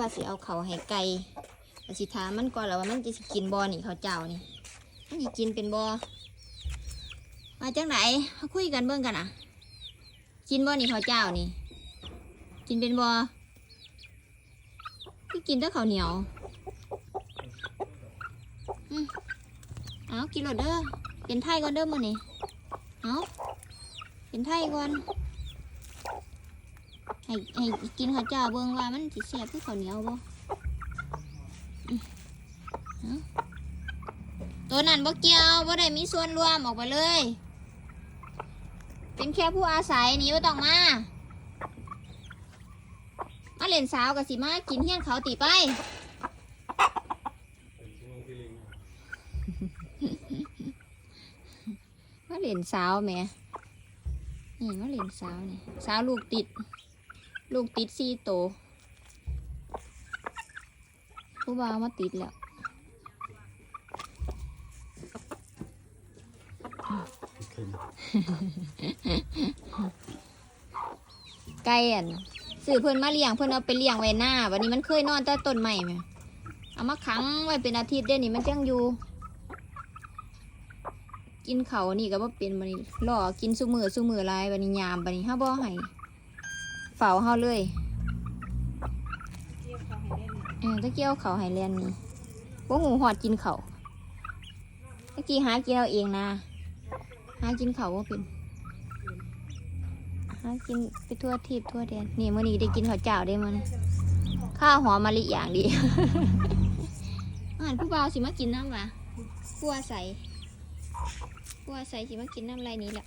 ว่าสิเอาเขาให้ไก่ว่าสิถามมันก่อนแล้วว่ามันจะสิกินบ่นี่เขาเจ้านี่ มันสิกินเป็นบ่มาจังไหนเขาคุยกันเบิ่งกันอะ กินบ่นี่เขาเจ้านี่ กินเป็นบ่คือกินแต่ข้าวเหนียวอืมเอากินรถเด้อเป็นไทยก่อนเด้อมื้อนี้เอาเป็นไทยก่อน ให้ให้กินข้าวเจ้าเบิ่งว่ามันสิแซ่บคือข้าวเหนียวบ่ตัวนั้นบ่เกี่ยวบ่ได้มีส่วนร่วมออกไปเลย เป็นแค่ผู้อาศัยหนี่บ่ต้องมา มาเล่นสาวกับสิมากินเฮี้ยนเขาตีไปมาเล่นสาวแหม่นี่มาเล่นสาวนี่สาวลูกติด ลูกติดสี่โตผู้บ่าวมาติดแล้วไก่อันสื่อเพิ่อนมาเลี้ยงเพิ่อนเอาไปเลี้ยงไว้หน้า วันนี้มันเคยนอนใต้ต้นไม้ไหมเอามาขังไว้เป็นอาทิตย์เดี๋ยวนี้มันจังอยู่ กินเขานี่ก็บ่เป็นบันนี้ล่อกินซุมือซุมือลายบันนี้ยามบันนี้ห้าบ่อให้ เฝ้าเฮาเลยเออตะเกียวเขาวให้เรียนนี่บ่หูหอดกินเขาวตะกี้หากินเอาเองนะหากินเขาวบ่เป็นหากินไปทั่วทิศทั่วแดนนี่มื้อนี้ได้กินข้าวเจ้าได้มื้อนี้ข้าวหอมมะลิอย่างดีอาหารผู้บ่าวสิมากินน้ำวะผู้อาศัยผู้อาศัยสิมากินน้ำไรนี้แหละ